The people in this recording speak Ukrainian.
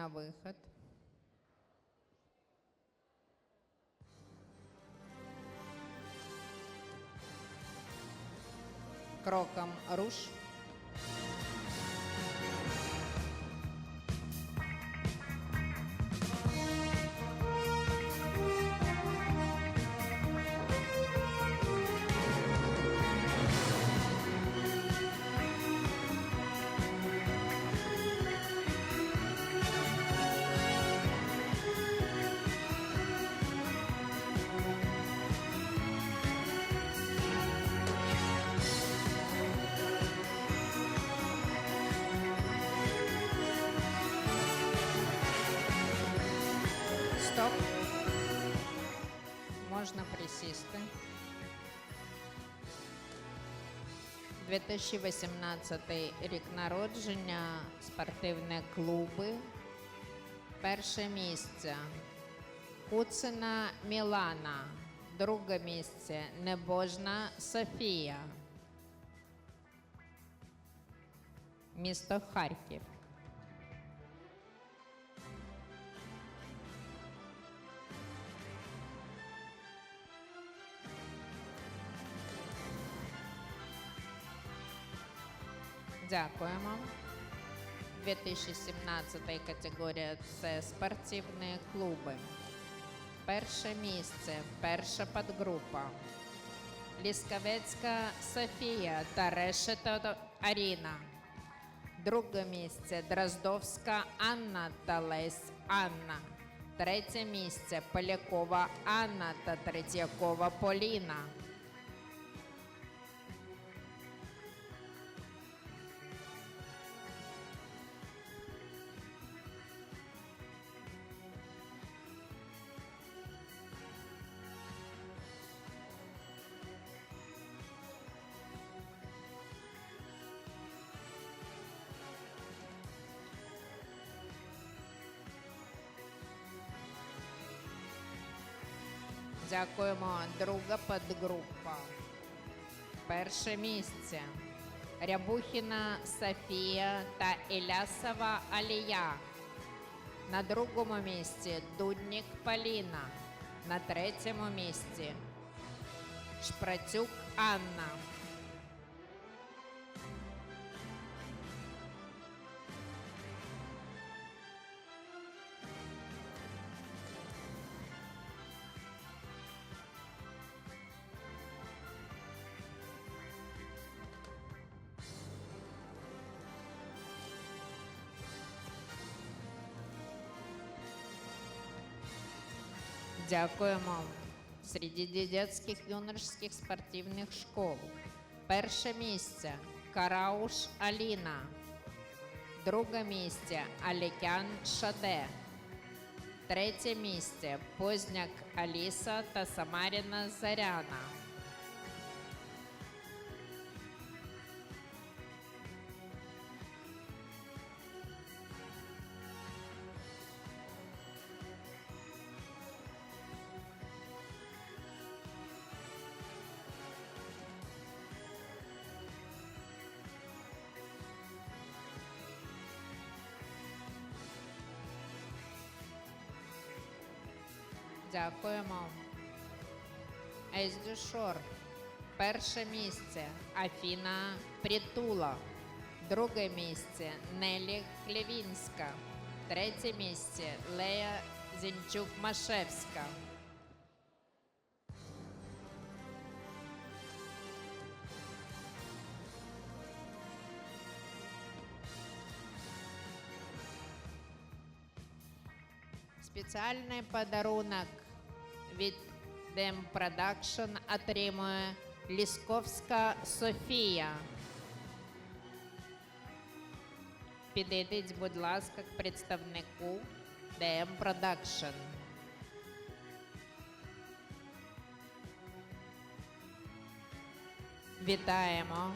на выход Кроком руш. Стоп. Можна присісти. 2018 рік народження, спортивні клуби. Перше місце. Куцина Мілана. Друге місце Небожна Софія. Місто Харків. Дякуємо. 2017 категорія це спортивні клуби. Перше місце, перша підгрупа. Ліскавецька Софія та Решета Аріна. Друге місце Дроздовська Анна та Лесь Анна. Третє місце Полякова Анна та Третьякова Поліна. Дякуємо. Друга підгрупа. Перше місце. Рябухіна Софія та Ілясова Алія. На другому місці Дуднік Поліна. На третьому місці Шпрацюк Анна. Дякуємо. Среди детських юношеских спортивних школ. Перше місце Карауш Аліна. Друге місце Алікян Шаде. Третє місце Позняк Аліса та Самаріна Заряна. Дякуємо. Ездюшор. Перше місце Афіна Притула. Друге місце Нелі Клевінська. Третє місце Лея Зінчук-Машевська. Спеціальний подарунок від Dem Production отримує Лісковська Софія. Підійдіть, будь ласка, к представнику DM Production. Вітаємо.